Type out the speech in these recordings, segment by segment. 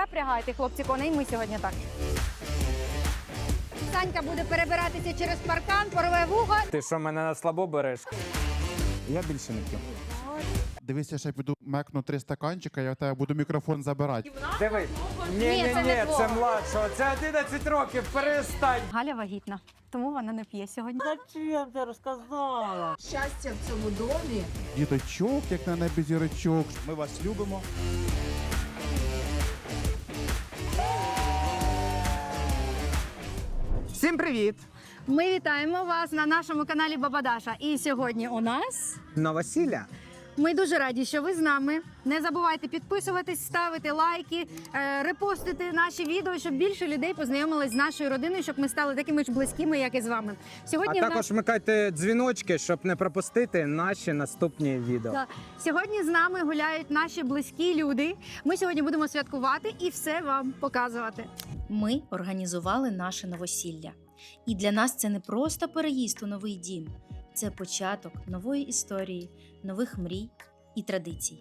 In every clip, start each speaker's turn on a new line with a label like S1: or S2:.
S1: запрягайте, хлопці, коней. Ми сьогодні так. Санька буде перебиратися через паркан, порве вуха.
S2: Ти що мене на слабо береш? Я більше не п'ю.
S3: Дивись, я ще піду мекну три стаканчика, я в тебе буду мікрофон забирати.
S2: Дивись. Ні,
S1: Ні,
S2: ні,
S1: це не
S2: ні,
S1: твого.
S2: це младшого. Це 11 років. Перестань.
S1: Галя вагітна, тому вона не п'є сьогодні.
S4: Зачем ти розказала?
S5: щастя в цьому домі.
S3: Діточок, як на небі зірочок. Ми вас любимо.
S2: Всім привіт!
S1: Ми вітаємо вас на нашому каналі Бабадаша. І сьогодні у нас
S2: Новосілля.
S1: Ми дуже раді, що ви з нами. Не забувайте підписуватись, ставити лайки, е, репостити наші відео, щоб більше людей познайомились з нашою родиною, щоб ми стали такими ж близькими, як і з вами.
S2: А
S1: Сьогодні нас-
S2: також вмикайте дзвіночки, щоб не пропустити наші наступні відео.
S1: Так. Сьогодні з нами гуляють наші близькі люди. Ми сьогодні будемо святкувати і все вам показувати.
S6: Ми організували наше новосілля. І для нас це не просто переїзд у новий дім, це початок нової історії, нових мрій і традицій.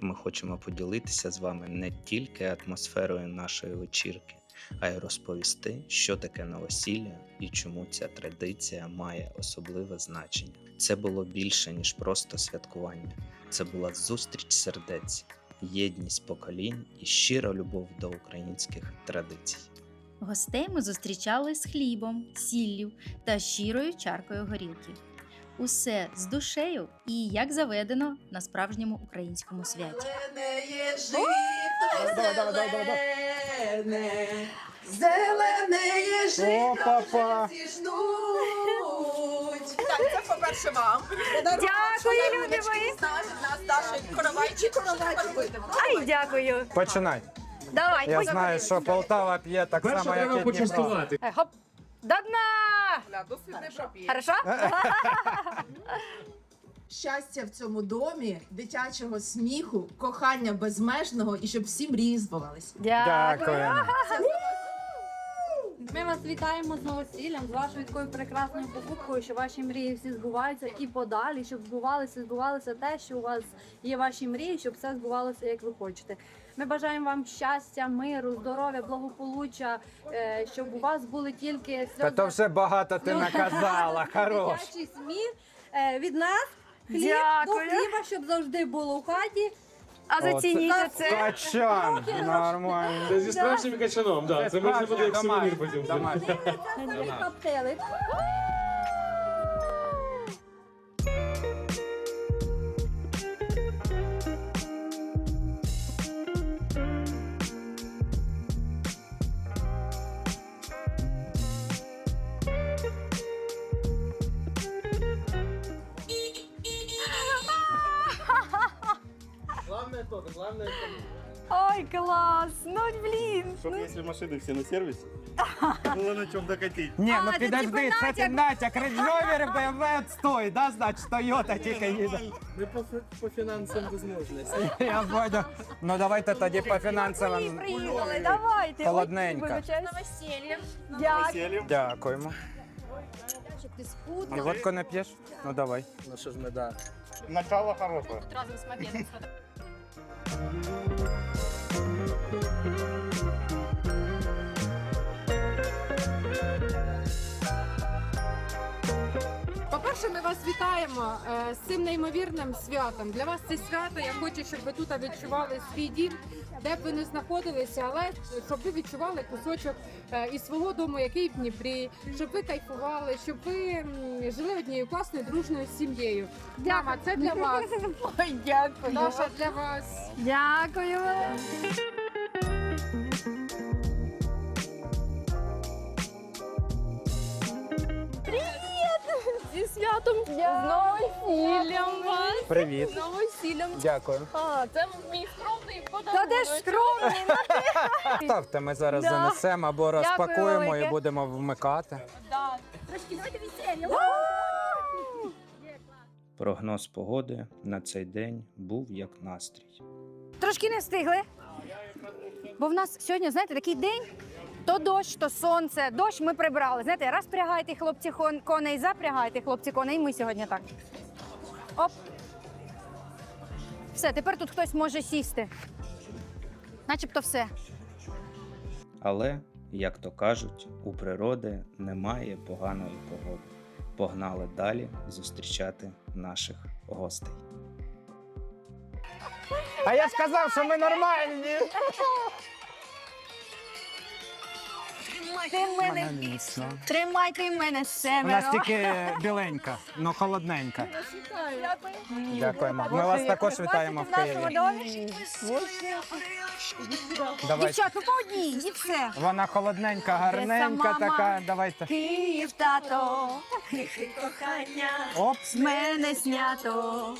S7: Ми хочемо поділитися з вами не тільки атмосферою нашої вечірки, а й розповісти, що таке новосілля і чому ця традиція має особливе значення. Це було більше ніж просто святкування. Це була зустріч сердець, єдність поколінь і щира любов до українських традицій.
S6: Гостей ми зустрічали з хлібом, сіллю та щирою чаркою горілки. Усе з душею і, як заведено, на справжньому українському святі.
S5: Зелене жито. Так, це по-перше вам.
S1: Дякую, любі мої. Ай, дякую.
S2: Починай.
S1: Давай.
S2: Я знаю, що Полтава п'є так само, як і Дніпро.
S8: почастувати.
S1: Е, Хоп. До дна!
S5: Досить не поп'є.
S1: Хорошо?
S5: Щастя в цьому домі, дитячого сміху, кохання безмежного і щоб всі мрії збувалися.
S2: Дякую.
S9: Ми вас вітаємо з новосіллям, з вашою такою прекрасною покупкою, що ваші мрії всі збуваються і подалі, щоб збувалися, збувалося те, що у вас є ваші мрії, щоб все збувалося, як ви хочете. Ми бажаємо вам щастя, миру, здоров'я, благополуччя, е, щоб у вас були тільки
S2: Та то вже багато ти наказала. Хорош.
S9: дитячий сміх е, від нас. Хліб
S1: Дякую.
S9: до хліба, щоб завжди було в хаті.
S1: А зацініть це.
S2: Качан. Нормально.
S8: Це зі справжнім качаном, так. Це можна буде як сувенір потім.
S9: Це самі коптили.
S8: Главное то, главное
S1: Ой, клас! Ну, блін.
S10: Чтоб если машины все на сервисе, было на чем докатить.
S1: А,
S2: ну
S1: це
S2: підожди,
S1: типу
S2: це ти натяк. Range Rover, BMW, отстой, да, значить, Toyota тільки їде.
S8: Ми по, по фінансам возможності.
S2: Я понял. Ну давайте тоді по фінансовим.
S1: Приїхали, давайте.
S2: Холодненько.
S1: Ой, вибачаюсь.
S10: Сели.
S2: Дякуємо. А водку не п'єш? Ну давай.
S8: Ну що ж ми, да.
S10: Начало хорошее.
S11: Música По-перше, ми вас вітаємо е, з цим неймовірним святом. Для вас це свято. Я хочу, щоб ви тут відчували свій дім, де б ви не знаходилися, але щоб ви відчували кусочок е, із свого дому, який в Дніпрі, щоб ви кайфували, щоб ви м, жили однією класною дружною сім'єю. Мама, це для вас.
S1: Ой, дякую.
S11: Даша, для вас.
S1: Дякую.
S9: Зі святом з новосіллям вас.
S2: Привіт.
S9: З новосіллям.
S2: Дякую.
S9: А, це мій скромний
S1: Та
S9: подарунок.
S1: де ж скромний?
S2: Ставте, ми зараз
S1: Да.
S2: занесемо або розпакуємо
S1: велике.
S2: і будемо вмикати.
S7: Прогноз погоди на цей день був як настрій.
S1: Трошки не встигли. Бо в нас сьогодні, знаєте, такий день. То дощ, то сонце. Дощ ми прибрали. Знаєте, розпрягайте, хлопці, коней, запрягайте, хлопці, коней. Ми сьогодні так. Оп. Все, тепер тут хтось може сісти. Начебто все.
S7: Але, як то кажуть, у природи немає поганої погоди. Погнали далі зустрічати наших гостей.
S2: А я ж казав, що ми нормальні.
S1: Ти в мене
S2: міцно.
S1: тримайте мене
S2: У
S1: семеро.
S2: нас тільки біленька, але холодненька. Дякуємо. Ми вас також вітаємо в Києві.
S1: домі. Дівчат, ну по одній, і все.
S2: Вона холодненька, гарненька
S1: мама.
S2: така. Давайте.
S1: Київ, тато, кохання,
S2: Оп.
S1: з мене знято.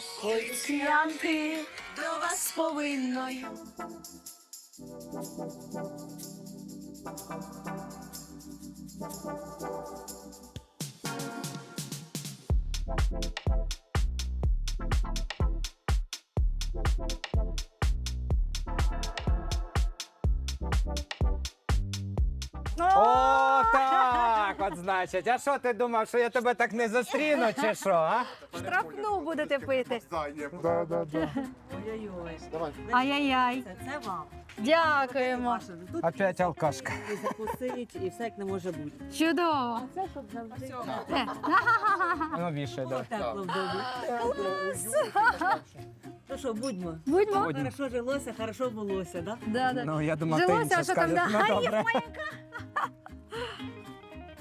S1: Янки до вас повинною.
S2: О, так, от значить. А що ти думав, що я тебе так не зустріну, чи що? А?
S1: Штрафну будете пити.
S3: Да, да, да.
S1: Ай-яй-яй.
S4: Це вам.
S1: Дякуємо.
S4: Тут
S2: Опять алкашка.
S4: і закусить, і все як не може бути.
S1: Чудово. Е,
S2: Ну, вішай, давай.
S4: Тепло в домі. Ну що, будьмо.
S1: Будьмо.
S4: Хорошо жилося, хорошо булося, да?
S1: Да, да.
S2: Ну, я думав, ти
S1: Жилося,
S2: інше
S1: а що там
S2: скажеш.
S1: да?
S2: Ну,
S1: Ай,
S2: добре.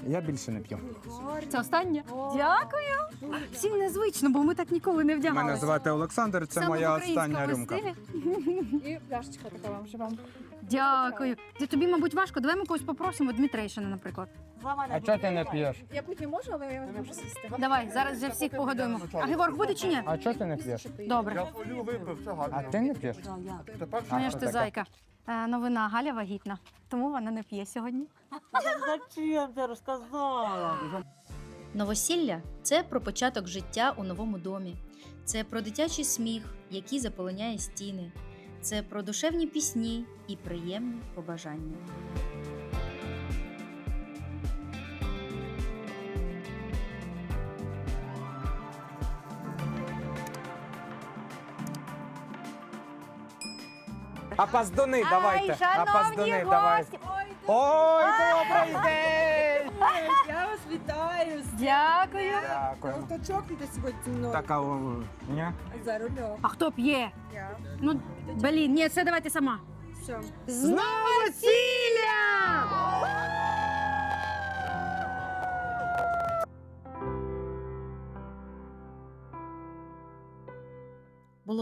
S2: Я більше не п'ю.
S1: Це останнє? Дякую. Всім незвично, бо ми так ніколи не вдягалися.
S2: Мене звати Олександр, це
S1: Саме
S2: моя остання рюмка.
S12: І пляшечка така вам вже вам.
S1: Дякую. Ти тобі, мабуть, важко. Давай ми когось попросимо, Дмитрейшина, наприклад.
S2: А чого ти не п'єш?
S12: Я не можу, але я не можу сісти.
S1: Давай, зараз вже всіх погодуємо. А Геворг буде чи ні?
S2: А чого ти не п'єш?
S1: Добре.
S3: Олю випив, все
S2: А ти не п'єш?
S4: Я.
S3: Тепер
S1: Моя
S2: А,
S1: ж ти зайка. Е, Новина Галя вагітна, тому вона не п'є сьогодні.
S4: Зачем ти розказала?
S6: Новосілля це про початок життя у новому домі. Це про дитячий сміх, який заполоняє стіни. Це про душевні пісні і приємні побажання.
S2: А паздуни давайте.
S1: Ай, шановні
S2: паздуни давайте.
S1: гості!
S2: Ой, добрий день!
S12: Я вас вітаю.
S1: Дякую.
S2: Дякую.
S12: Хто чокнете сьогодні зі мною
S2: Так, а о, ні?
S12: за рулем?
S1: А хто п'є?
S12: Я.
S1: Ну, блін, ні, все давайте сама.
S12: Все.
S1: Знову новосілля!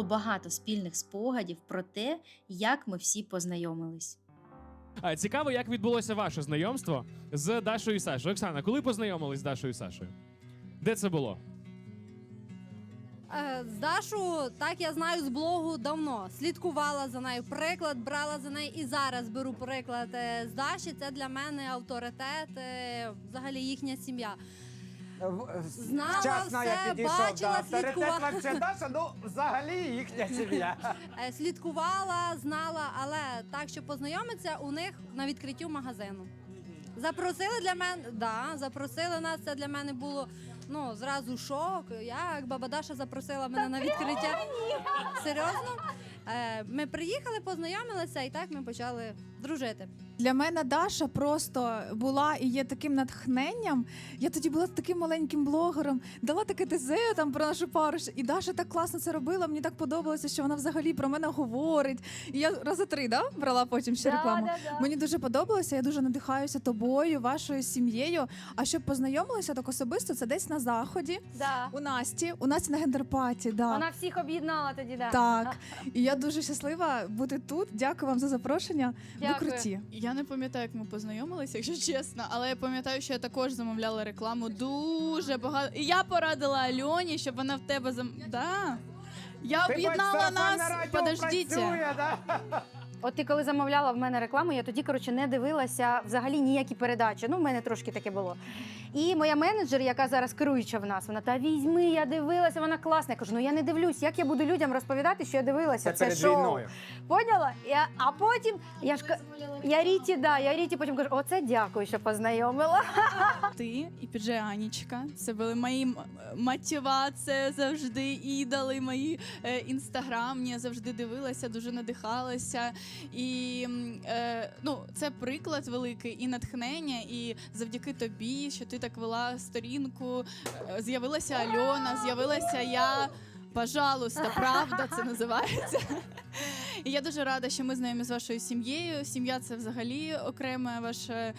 S6: Було багато спільних спогадів про те, як ми всі познайомились.
S13: А, Цікаво, як відбулося ваше знайомство з Дашою і Сашою. Оксана, коли познайомились з Дашою і Сашою? Де це було?
S14: Е, З Дашу, так я знаю з блогу давно. Слідкувала за нею, приклад брала за нею і зараз беру приклад е, з Даші. Це для мене авторитет, е, взагалі їхня сім'я.
S2: В-
S14: Знала
S2: Вчасно я
S14: все,
S2: підійшов
S14: бачила,
S2: авторитет
S14: слідкувала.
S2: вообще Даша, ну взагалі їхня сім'я.
S14: Е, Слідкувала, знала, але так, щоб познайомитися у них на відкриттю магазину. Запросили для мене, да, запросили нас. Це для мене було ну зразу шок. Як баба Даша запросила мене на відкриття. Серйозно? Е, Ми приїхали, познайомилися, і так ми почали дружити.
S15: Для мене Даша просто була і є таким натхненням. Я тоді була таким маленьким блогером, дала таке ТЗ там про нашу пару. І Даша так класно це робила. Мені так подобалося, що вона взагалі про мене говорить. І я рази три да, брала потім ще рекламу. Мені дуже подобалося. Я дуже надихаюся тобою, вашою сім'єю. А щоб познайомилися так особисто, це десь на заході.
S1: Да.
S15: У Насті, у Насті на гендерпаті. Да.
S1: Вона всіх об'єднала тоді, да.
S15: Так, і я дуже щаслива бути тут. Дякую вам за запрошення.
S1: Дякую.
S15: Ви круті.
S16: Я не пам'ятаю, як ми познайомилися, якщо чесно, але я пам'ятаю, що я також замовляла рекламу дуже багато. І я порадила Альоні, щоб вона в тебе зам. Да. Я
S2: Ти
S16: об'єднала нас.
S2: радіо
S16: Подождіть.
S2: працює, да?
S1: От ти коли замовляла в мене рекламу, я тоді коротше не дивилася взагалі ніякі передачі. Ну, в мене трошки таке було. І моя менеджер, яка зараз керуюча в нас, вона та візьми, я дивилася, вона класна. Я кажу, ну я не дивлюсь. Як я буду людям розповідати, що я дивилася?
S2: Це
S1: Це,
S2: перед
S1: шоу.
S2: війною.
S1: Поняла? Я, а потім я ж ка- я Ріті, да, я Ріті потім кажу, оце дякую, що познайомила.
S16: Ти і підже Анічка. Це були мої м- мотивація завжди ідоли, мої е, інстаграмні. Я завжди дивилася, дуже надихалася. І м, е, ну, це приклад великий і натхнення, і завдяки тобі, що ти так вела сторінку. е, З'явилася Альона, з'явилася я. Пожалуйста, правда, це називається. І я дуже рада, що ми знайомі з вашою сім'єю. Сім'я це взагалі окрема ваша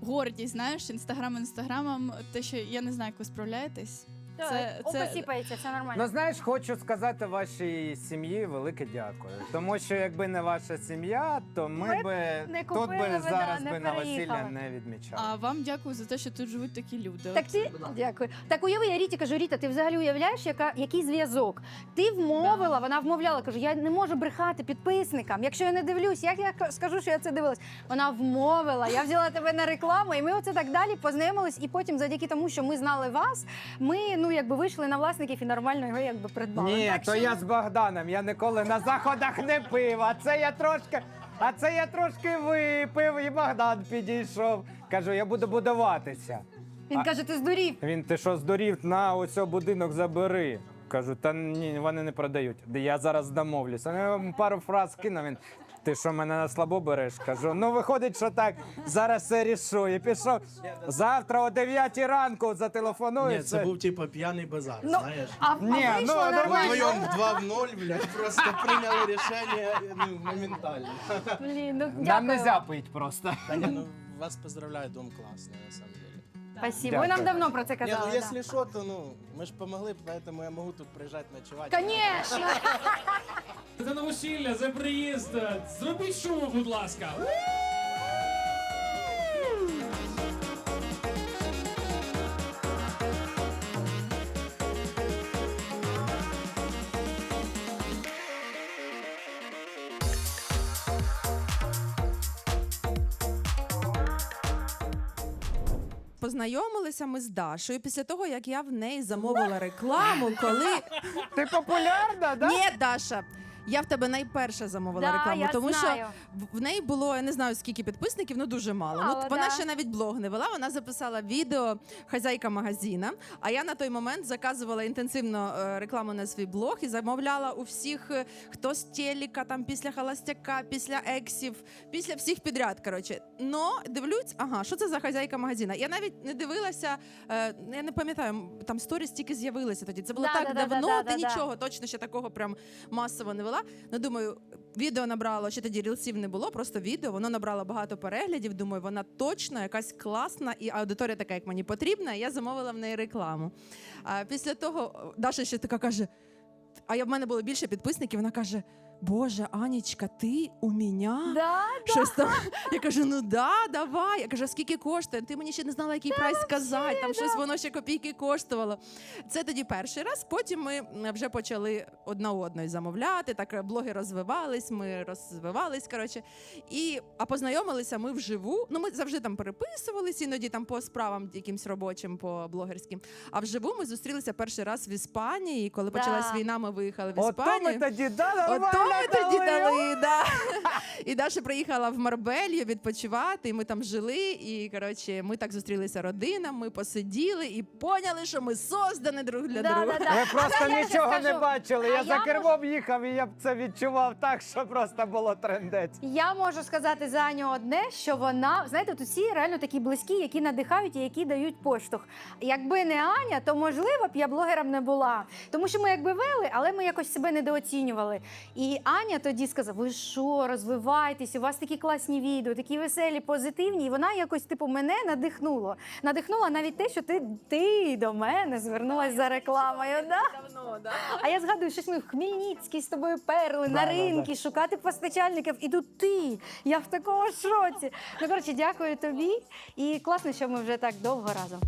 S16: гордість. Знаєш, інстаграм інстаграмом. Те, що я не знаю, як ви справляєтесь. Це, це,
S1: сіпається, все нормально.
S2: Ну знаєш, хочу сказати вашій сім'ї велике дякую. Тому що якби не ваша сім'я, то ми
S1: Ми б
S2: би
S1: не
S2: тут
S1: купили
S2: би
S1: би,
S2: зараз
S1: не
S2: би на весілля не відмічали.
S16: А вам дякую за те, що тут живуть такі люди.
S1: Так ти дякую. Так уяви, я Ріті кажу, Ріта, ти взагалі уявляєш, яка який зв'язок? Ти вмовила, вона вмовляла, кажу, я не можу брехати підписникам. Якщо я не дивлюсь, як я к- скажу, що я це дивилась? Вона вмовила. Я взяла тебе на рекламу, і ми оце так далі познайомились. І потім, завдяки тому, що ми знали вас, ми ну якби вийшли на власників і нормально його якби придбали.
S2: Ні,
S1: Так
S2: то
S1: що-
S2: я з Богданом. Я ніколи на заходах не пив. А це я трошки. А це я трошки випив, і Богдан підійшов. Кажу, я буду будуватися.
S1: Він
S2: А-
S1: каже, ти здурів.
S2: Він ти що здурів, на ось будинок забери. Кажу, та ні, вони не продають. Де Я зараз домовлюся. Я йому пару фраз кинув він. Ти що мене на слабо береш? Кажу, ну виходить, що так, зараз все рішу. І пішов. Завтра о 9 ранку зателефоную.
S17: Ні, це був типу п'яний базар,
S1: Ну,
S17: знаєш.
S1: а, а
S2: Ні,
S1: вийшло
S2: ну,
S1: нормально.
S17: Вдвоєм 2 в 0, блядь, просто прийняли рішення ну, моментально.
S1: Блін, ну
S2: Нам не пить просто.
S17: Та ні, ну вас поздравляю, дом классный, на самом деле.
S1: Спасибо. Ви нам
S2: Дякую.
S1: давно про це
S17: Ні,
S1: казали.
S17: ну
S1: да.
S17: якщо що, то ну, ми ж помогли, поэтому я можу тут приїжджати ночувати.
S1: Конечно.
S13: Це новосілля, це приїзд. Зробіть шуму, будь ласка.
S18: Познайомилися ми з Дашою після того, як я в неї замовила рекламу, коли
S2: Ти популярна, да?
S18: ні, Даша. Я в тебе найперша замовила
S1: Да,
S18: рекламу,
S1: я
S18: тому
S1: знаю.
S18: що в- в неї було я не знаю скільки підписників, ну дуже мало.
S1: Мало,
S18: ну вона
S1: да.
S18: ще навіть блог не вела. Вона записала відео хазяйка магазина. А я на той момент заказувала інтенсивно е, рекламу на свій блог і замовляла у всіх, е, хто з телека, там після холостяка, після ексів, після всіх підряд. Коротше, но дивлюсь, ага, що це за хазяйка магазина? Я навіть не дивилася, е, я не пам'ятаю, там сторіс тільки з'явилися тоді. Це було
S1: Да,
S18: так
S1: да, да,
S18: давно.
S1: да,
S18: ти
S1: да, да.
S18: нічого точно ще такого прям масово не вела. Ну думаю, відео набрало, ще тоді рілсів не було, просто відео. Воно набрало багато переглядів. Думаю, вона точно якась класна і аудиторія така, як мені потрібна. І я замовила в неї рекламу. А після того Даша ще така каже: а в мене було більше підписників. Вона каже: Боже, Анічка, ти у мене?
S1: Да,
S18: Щось там. Я кажу, ну да, давай. Я кажу, а скільки коштує? Ти мені ще не знала, який прайс сказати. Там щось воно ще копійки коштувало. Це тоді перший раз. Потім ми вже почали одна одної замовляти. Так е, блоги розвивались, ми розвивались. Коротше, і а познайомилися ми вживу. Ну, ми завжди там переписувались, іноді там по справам якимсь робочим, по блогерським. А вживу ми зустрілися перший раз в Іспанії. Коли
S1: Да.
S18: почалась війна, ми виїхали в Іспанію.
S2: ми тоді да, нормально
S18: ми тоді
S2: дали.
S18: да. І Даша приїхала в Марбелью відпочивати, і ми там жили. І коротше, ми так зустрілися родинами, посиділи і поняли, що ми создані друг для
S1: Да,
S18: друга.
S1: да, да.
S2: Ви просто
S1: А я ще
S2: нічого не
S1: скажу.
S2: бачили. Я
S1: я
S2: за
S1: можу-
S2: кермом їхав і я б це відчував так, що просто було трендець.
S1: Я можу сказати за Аню одне, що вона, знаєте, тут всі реально такі близькі, які надихають і які дають поштовх. Якби не Аня, то можливо б я блогером не була. Тому що ми якби вели, але ми якось себе недооцінювали. І Аня тоді сказала: ви що, розвивайтесь, у вас такі класні відео, такі веселі, позитивні. І вона якось, типу, мене надихнула. Надихнула навіть те, що ти, ти до мене звернулася за рекламою. Да?
S18: Давно, да.
S1: А я згадую, щось ми в Хмельницький з тобою перли на
S2: Да, да,
S1: ринки, шукати постачальників. І тут ти. Я в такому шоці. Ну, коротше, дякую тобі. І класно, що ми вже так довго разом.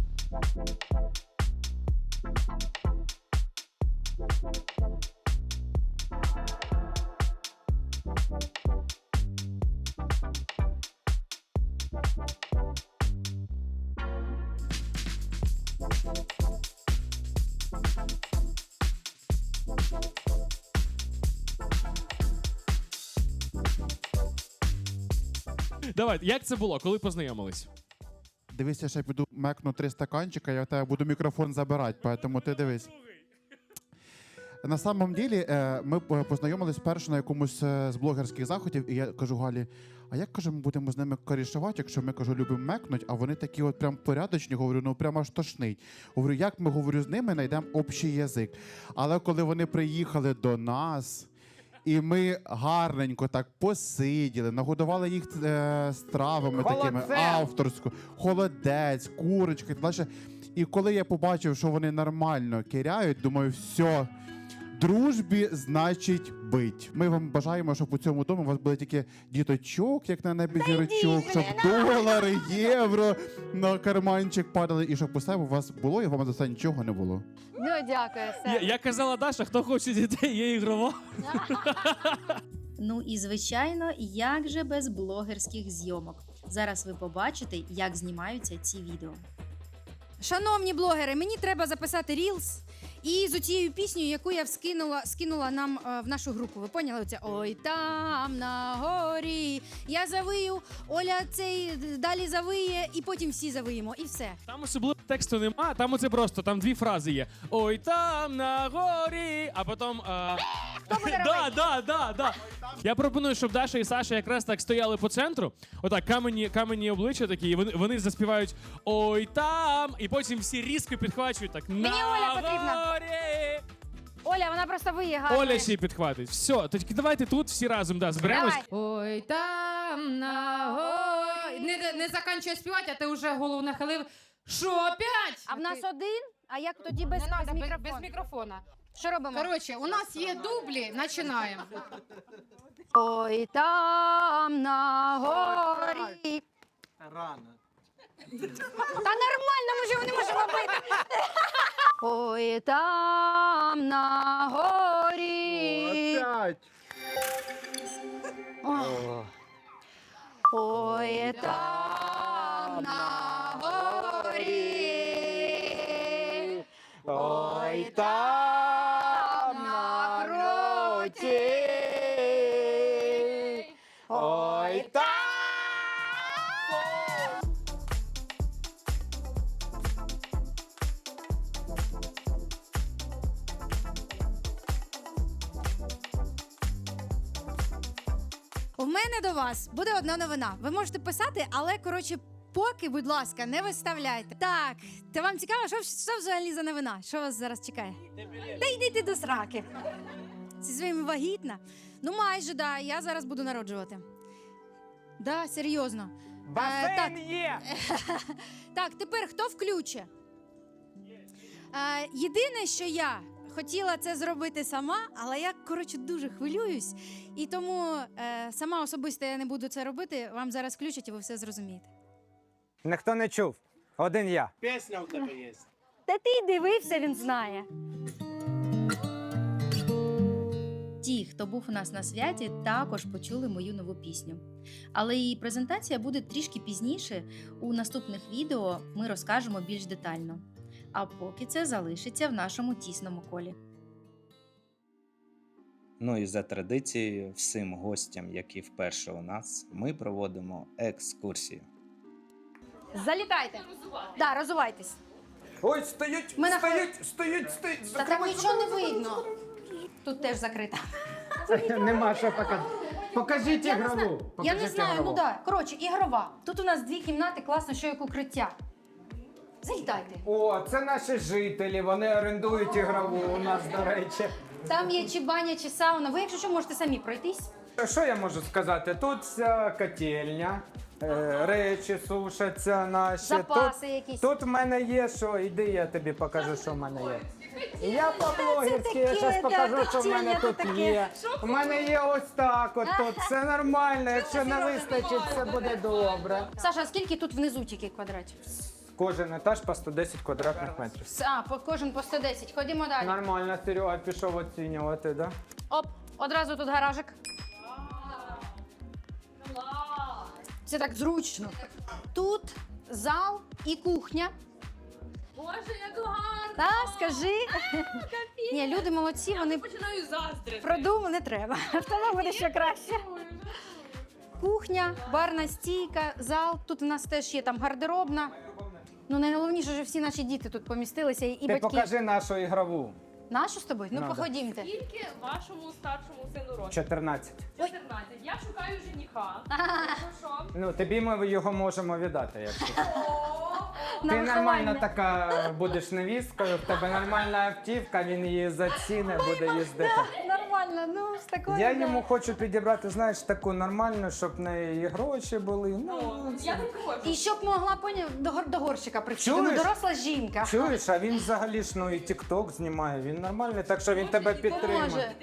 S13: Давайте, як це було, коли познайомились?
S3: Дивись, я ще піду мекну три стаканчика, я в тебе буду мікрофон забирати, тому ти дивись. На самом ділі, е, ми п- познайомились перше на якомусь е, з блогерських заходів, і я кажу Галі, а як каже, ми будемо з ними корішувати, якщо ми кажу, любимо мекнуть, а вони такі от прям порядочні, говорю, ну прямо аж тошнить. Говорю, як ми говорю з ними, знайдемо общий язик. Але коли вони приїхали до нас. І ми гарненько так посиділи, нагодували їх е, стравами такими авторську, холодець, курочки. І коли я побачив, що вони нормально киряють, думаю, все, дружбі значить бить. Ми вам бажаємо, щоб у цьому домі у вас були тільки діточок, як на небі зірочок, щоб долари, євро на карманчик падали, і щоб усе у вас було, і вам за це нічого не було.
S1: Ну, дякую,
S13: Я,
S1: все.
S13: як казала Даша, хто хоче дітей, є ігрова.
S6: Ну і звичайно, як же без блогерських зйомок. Зараз ви побачите, як знімаються ці відео.
S1: Шановні блогери, мені треба записати рілс. І з цією піснею, яку я вскинула, скинула нам е, в нашу групу. Ви поняли? Оце ой там на горі. Я завию, Оля цей далі завиє, і потім всі завиємо, і все.
S13: Там особливо тексту нема, там оце просто там дві фрази є. Ой, там на горі, а потім. А... да, да, да, да. Я пропоную, щоб Даша і Саша якраз так стояли по центру. Отак, камені, камені обличчя такі, і вони, вони заспівають Ой там, і потім всі різко підхвачують так.
S1: Мені Оля потрібна.
S13: Горі.
S1: Оля, вона просто гарно.
S13: Оля ще й підхватить. Все, тоді давайте тут всі разом да, зберемось.
S12: Ой, там на горі. Не, не заканчує співати, а ти вже голову нахилив. Що опять?
S1: А в нас один, а як тоді без,
S12: Не
S1: без
S12: без,
S1: мікрофону?
S12: без мікрофона.
S1: Що робимо?
S12: Коротше, у нас є дублі, починаємо.
S1: Ой, там на горі.
S17: Рано.
S1: Та нормально, ми ж його не можемо робити. Ой, там на горі.
S17: Опять.
S1: Ой, там на горі.
S2: Ой, там
S1: У мене до вас буде одна новина. Ви можете писати, але коротше, поки, будь ласка, не виставляйте. Так, та вам цікаво, що, що взагалі за новина? Що вас зараз чекає? Та йдіть до сраки. Зі своїми вагітна. Ну, майже, да. Я зараз буду народжувати. Да, серйозно. Е, так.
S2: є!
S1: Так, тепер хто включе? Е, єдине, що я хотіла це зробити сама, але я коротше дуже хвилююсь, і тому е, сама особисто я не буду це робити. Вам зараз включать, і ви все зрозумієте.
S2: Ніхто не чув. Один я.
S17: Пісня у тебе є.
S1: Та ти дивився, він знає.
S6: Ті, хто був у нас на святі, також почули мою нову пісню. Але її презентація буде трішки пізніше. У наступних відео ми розкажемо більш детально. А поки це залишиться в нашому тісному колі.
S7: Ну і за традицією, всім гостям, які вперше у нас, ми проводимо екскурсію.
S1: Залітайте. Да, розувайтесь.
S2: Ой, стоять,
S1: Ми на
S2: стоять, стоять, стоять.
S1: Та там нічого не видно. Тут теж закрита.
S2: Нема що показати. Покажіть
S1: Я не
S2: ігрову.
S1: знаю, я не
S2: Покажіть
S1: знаю, ну
S2: ігрову.
S1: да. Коротше, ігрова. Тут у нас дві кімнати, класно, що як укриття. Залітайте.
S2: О, це наші жителі, вони орендують ігрову у нас, до речі.
S1: Там є чи баня, чи сауна. Ви, якщо що, можете самі пройтись.
S2: Що я можу сказати? Тут вся котельня, е, речі сушаться наші.
S1: Запаси
S2: тут,
S1: якісь.
S2: Тут в мене є що, іди, я тобі покажу, що в мене є. Я по-блогерськи, я
S1: таке,
S2: зараз
S1: да,
S2: покажу, що в мене
S1: тут
S2: тут
S1: таке.
S2: є. У мене є ось так от тут. Все нормально, якщо не вистачить, все буде добре.
S1: Саша, а скільки тут внизу тільки квадратів?
S2: Кожен етаж по 110 квадратних метрів.
S1: А, по кожен по 110. Ходімо далі.
S2: Нормально, Серега пішов оцінювати, да?
S1: Оп, одразу тут гаражик. Це так зручно. Тут зал і кухня.
S14: Боже, як гарно!
S1: Та, скажи. Ні, люди молодці, вони
S14: Починаю заздрити.
S1: продумали, не треба. В тому буде ще краще. Кухня, барна стійка, зал. Тут у нас теж є там гардеробна. Ну найголовніше, що всі наші діти тут помістилися і
S2: Ти
S1: батьки.
S2: покажи нашу ігрову.
S1: Нашу з тобою? Ну,
S2: Надо.
S1: походімте.
S9: Скільки вашому старшому сину років?
S2: 14.
S9: 14. Я шукаю жениха. Ну що?
S2: Ну, тобі ми його можемо віддати, якщо.
S1: На
S2: Ти
S1: виховання.
S2: нормально така будеш невісткою, в тебе нормальна автівка, він її заціни, буде їздити.
S1: Нормально, ну, з такою.
S2: Я
S1: да.
S2: йому хочу підібрати, знаєш, таку нормальну, щоб в неї і гроші були. Ну,
S9: Я так хочу.
S1: І щоб могла поняв до, гор- до горщика прийти. Ну,
S2: Чуєш?
S1: доросла жінка.
S2: Чуєш, а він взагалі ж ну і тік-ток знімає, він нормальний, так що він тебе підтримує.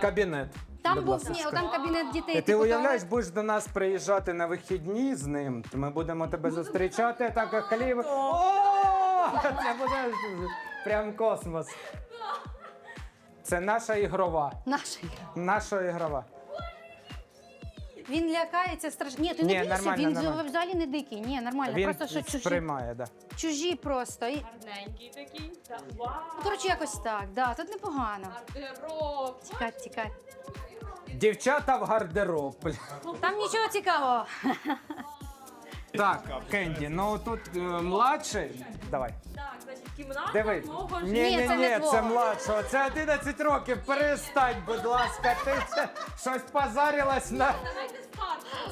S2: Кабінет.
S1: Там
S2: будь
S1: був
S2: ласка.
S1: ні, там кабінет дітей.
S2: І ти
S1: типу,
S2: уявляєш, будеш до нас приїжджати на вихідні з ним, то ми будемо тебе зустрічати, так як хліб. О, це буде прям космос. Це наша ігрова.
S1: Наша.
S2: Наша ігрова.
S1: Він лякається страшно. Ні, ти
S2: Ні,
S1: не бійся,
S2: нормально,
S1: він
S2: нормально.
S1: взагалі не дикий. Ні, нормально.
S2: Він
S1: просто що чужі.
S2: сприймає, да.
S1: Чужі просто. І...
S9: Гарненький такий. Та, Вау.
S1: Ну, Коротше, якось так. Да, тут непогано.
S9: Гардероб.
S1: Тікать, тікать.
S2: Дівчата в гардероб. бля.
S1: Там нічого цікавого.
S2: Так, Кенді, ну тут е, младший. Давай.
S9: Так, значить, кімната
S2: Диви.
S9: мого
S2: Ні,
S9: жениха.
S2: ні,
S1: це не
S2: ні,
S1: твого.
S2: це младшого. Це 11 років. Перестань, будь ласка, ти це щось позарилась на.
S9: Давайте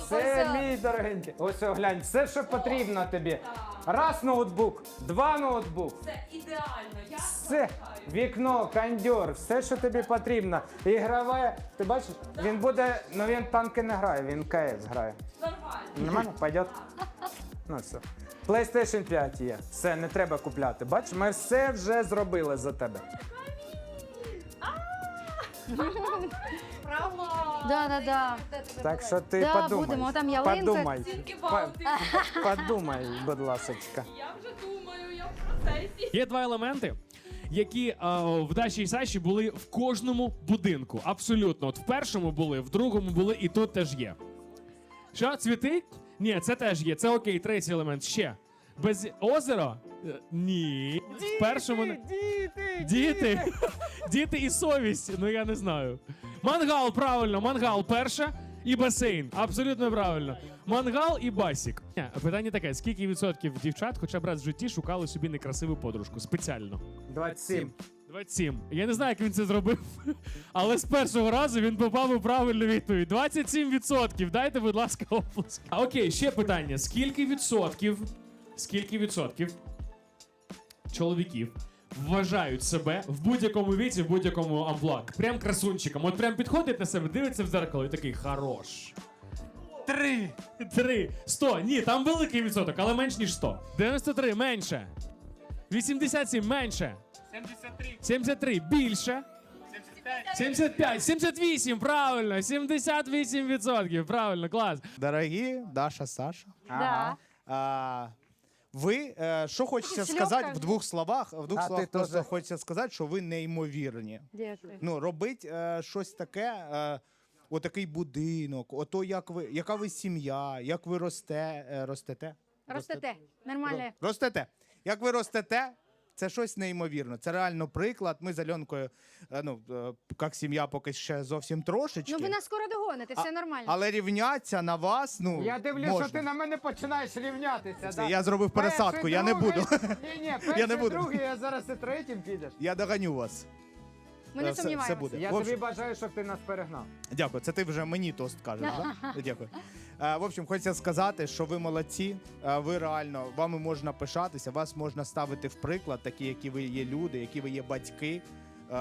S2: Це
S1: Ось,
S2: мій дорогенький. Ось о, глянь, все, що потрібно тобі. Раз ноутбук, два ноутбук.
S9: Це ідеально. Я
S2: Все, вікно, кондьор, все, що тобі потрібно. Ігрове. Ти бачиш, він буде, ну він танки не грає, він КС грає.
S9: нормально.
S2: Нормально? Пойдет? Ну все. PlayStation 5 є. Все, не треба купляти. Бачиш, ми все вже зробили за тебе.
S9: Право.
S1: Да, да, да.
S2: Так що ти
S1: Да,
S2: подумай.
S1: будемо, там ялинка.
S2: Подумай.
S9: Тільки.
S2: Подумай, будь ласочка.
S9: Я вже думаю, я в процесі.
S13: Є два елементи. Які е, в Даші і Саші були в кожному будинку. Абсолютно. От в першому були, в другому були, і тут теж є. Що, цвіти? Ні, це теж є. Це окей, третій елемент. Ще. Без озера? Е, Ні. в першому. не-
S2: Діти!
S13: Діти. Діти і совість. Ну я не знаю. Мангал, правильно, мангал перше і басейн. Абсолютно правильно. Мангал і басік. Ні, Питання таке: скільки відсотків дівчат, хоча б раз в житті, шукали собі некрасиву подружку? Спеціально.
S2: 27.
S13: 27. Я не знаю, як він це зробив, але з першого разу він попав у правильну відповідь. 27%. Дайте, будь ласка, оплеск. А, Окей, ще питання: скільки відсотків, скільки відсотків чоловіків вважають себе в будь-якому віці, в будь-якому амплуа? Прям красунчиком. От прям підходить на себе, дивиться в зеркало і такий хорош.
S2: Три.
S13: Три. Сто. Ні, там великий відсоток, але менш ніж 100. 93 менше. 87 менше. 73. 73 більше. 75, 78, правильно, 78 відсотків, правильно, клас.
S17: Дорогі Даша, Саша.
S1: Да.
S17: А, ви е, що хочеться
S1: Шльопка.
S17: сказати в двох словах? В двох
S2: А, ти
S17: словах просто
S2: теж.
S17: хочеться сказати, що ви неймовірні.
S1: Дякую.
S17: Ну, робить е, щось таке, е, отакий будинок, ото як ви, яка ви сім'я, як ви росте, е, ростете?
S1: Ростете. Нормально.
S17: Ростете. Як ви ростете, це щось неймовірне. Це реально приклад. Ми з Альонкою, е, ну, е, як сім'я, поки ще зовсім трошечки.
S1: Ну ви нас скоро догоните, все нормально.
S17: Але рівняться на вас, ну.
S2: Я дивлюсь,
S17: можна.
S2: що ти на мене починаєш рівнятися.
S17: Це
S2: да?
S17: я зробив пересадку,
S2: Перший,
S17: я не буду.
S2: Ні, ні,
S17: Я не буду.
S2: другий, а зараз і третім підеш.
S17: Я доганю вас.
S1: Ми не
S17: Е, все- все
S1: сумніваємося.
S17: буде.
S2: Я
S17: В общем-
S2: тобі бажаю, щоб ти нас перегнав.
S17: Дякую, це ти вже мені тост кажеш, так? Дякую. Е, в общем, хочеться сказати, що ви молодці. е, Ви реально вами можна пишатися, вас можна ставити в приклад, такі, які ви є люди, які ви є батьки, е,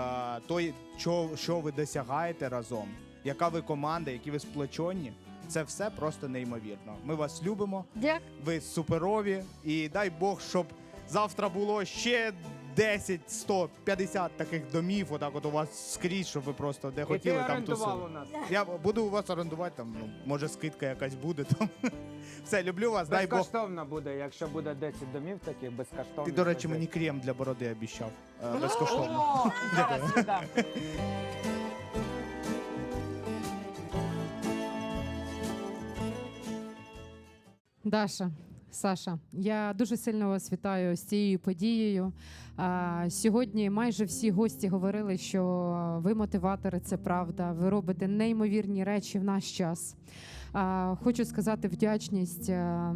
S17: той, що, що ви досягаєте разом, яка ви команда, які ви сплочені. Це все просто неймовірно. Ми вас любимо.
S1: Дякую.
S17: Ви суперові. І дай Бог, щоб завтра було ще 10, 100, 50 таких домів, отак от у вас скрізь, щоб ви просто де
S2: І ти
S17: хотіли там
S2: орендував
S17: тусили.
S2: у нас.
S17: Я буду у вас орендувати, там, ну, може, скидка якась буде. Там. Все, люблю вас, дай Бог.
S2: Безкоштовно буде, якщо буде 10 домів таких безкоштовно.
S17: Ти, до речі, мені крем для бороди обіщав. е, Безкоштовно.
S2: О, зараз віддам.
S12: Даша, Саша, я дуже сильно вас вітаю з цією подією. Сьогодні майже всі гості говорили, що ви мотиватори, це правда. Ви робите неймовірні речі в наш час. Хочу сказати вдячність е,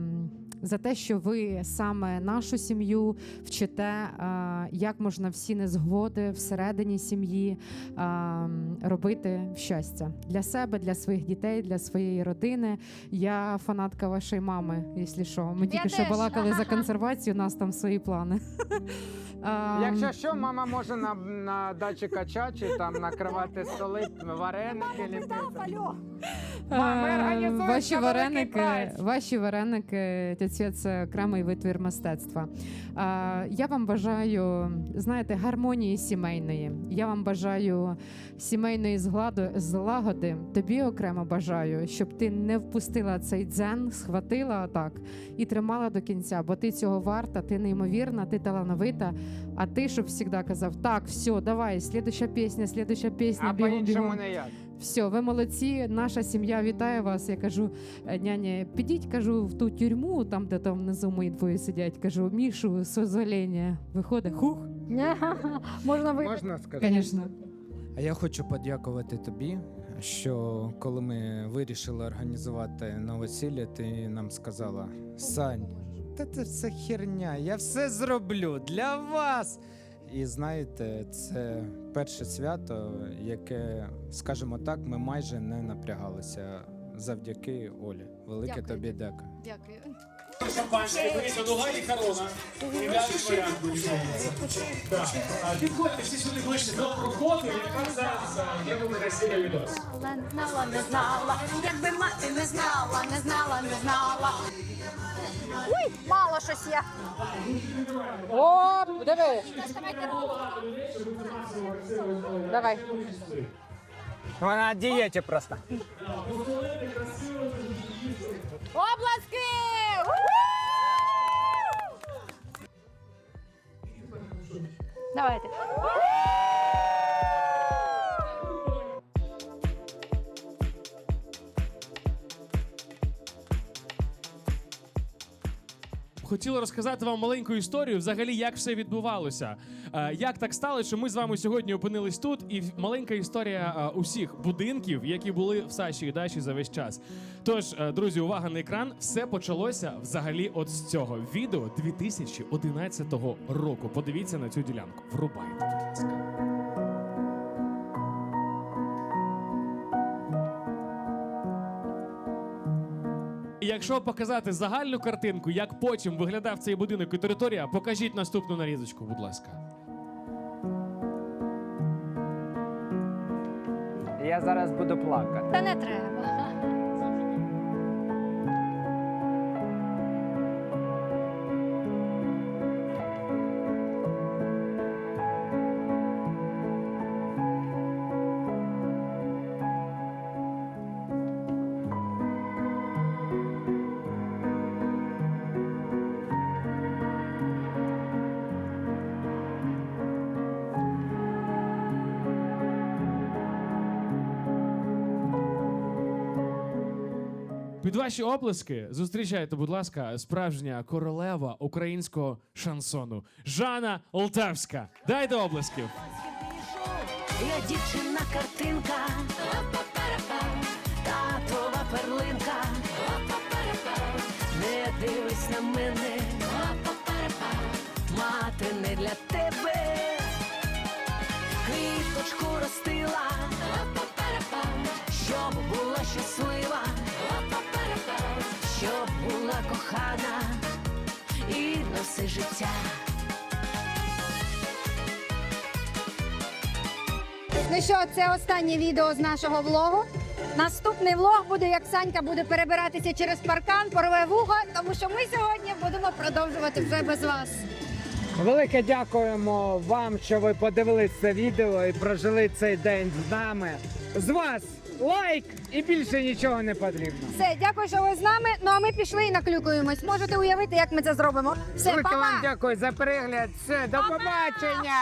S11: за те, що ви саме нашу сім'ю вчите, е, як можна всі незгоди всередині сім'ї е, робити в щастя для себе, для своїх дітей, для своєї родини. Я фанатка вашої мами, якщо що. Ми
S1: Я
S11: тільки що балакали за консервацію, у нас там свої плани.
S2: Якщо що, мама може на, на дачі качачі там накривати столи, вареники ліпити. Мам, ми організуємо
S11: Ваші вареники, ваші вареники, тяці, це окремий витвір мистецтва. Я вам бажаю, знаєте, гармонії сімейної. Я вам бажаю сімейної згладу, злагоди. Тобі окремо бажаю, щоб ти не впустила цей дзен, схватила так і тримала до кінця, бо ти цього варта, ти неймовірна, ти талановита. А ти, щоб завжди казав, так, все, давай, слідуща пісня, слідуща пісня,
S2: А
S11: бігом,
S2: по-іншому не як.
S11: Все, ви молодці. Наша сім'я вітає вас. Я кажу, «Е, няня, підіть, кажу, в ту тюрму, там, де там внизу мої двоє сидять. Кажу, Мішу, з дозволення. Виходить, хух.
S1: Можна ви
S2: Можна сказати?
S11: Звісно.
S2: А я хочу подякувати тобі, що коли ми вирішили організувати новосілля, ти нам сказала: Сань, та це все херня, я все зроблю для вас. І знаєте, це перше свято, яке, скажімо так, ми майже не напрягалися завдяки Олі. Велике
S1: Дякую
S2: тобі дяка.
S1: Дякую.
S13: Шампанське, беріть нога і корона. І далі. Так. А, Підходьте всі сюди ближче до проходу, яка зараз а, є весілля відос.
S1: Знала, не знала, не знала, якби мати не знала, не знала, не знала. Ой, мало щось я.
S12: О, диви. Давай.
S2: Вона на дієті просто.
S1: Обласки! Давайте.
S13: Хотіли розказати вам маленьку історію, взагалі, як все відбувалося. Е, Як так сталося, що ми з вами сьогодні опинились тут, і маленька історія е, усіх будинків, які були в Саші і Даші за весь час. Тож, е, друзі, увага на екран. Все почалося взагалі от з цього відео 2011 року. Подивіться на цю ділянку. Врубайте, Якщо показати загальну картинку, як потім виглядав цей будинок і територія, покажіть наступну нарізочку, будь ласка.
S2: Я зараз буду плакати.
S1: Та не треба.
S13: Під ваші оплески зустрічайте, будь ласка, справжня королева українського шансону Жанна Олтавська. Дайте облесків.
S19: Я дівчина картинка, життя.
S1: Ну що, це останнє відео з нашого влогу. Наступний влог буде, як Санька буде перебиратися через паркан, порве вуха, тому що ми сьогодні будемо продовжувати вже без вас.
S2: Велике дякуємо вам, що ви подивились це відео і прожили цей день з нами. З вас лайк і більше нічого не потрібно.
S1: Все, дякую, що ви з нами. Ну а ми пішли і наклюкуємось. Можете уявити, як ми це зробимо. Все,
S2: Велике
S1: па-па!
S2: вам дякую за перегляд. Все, до побачення.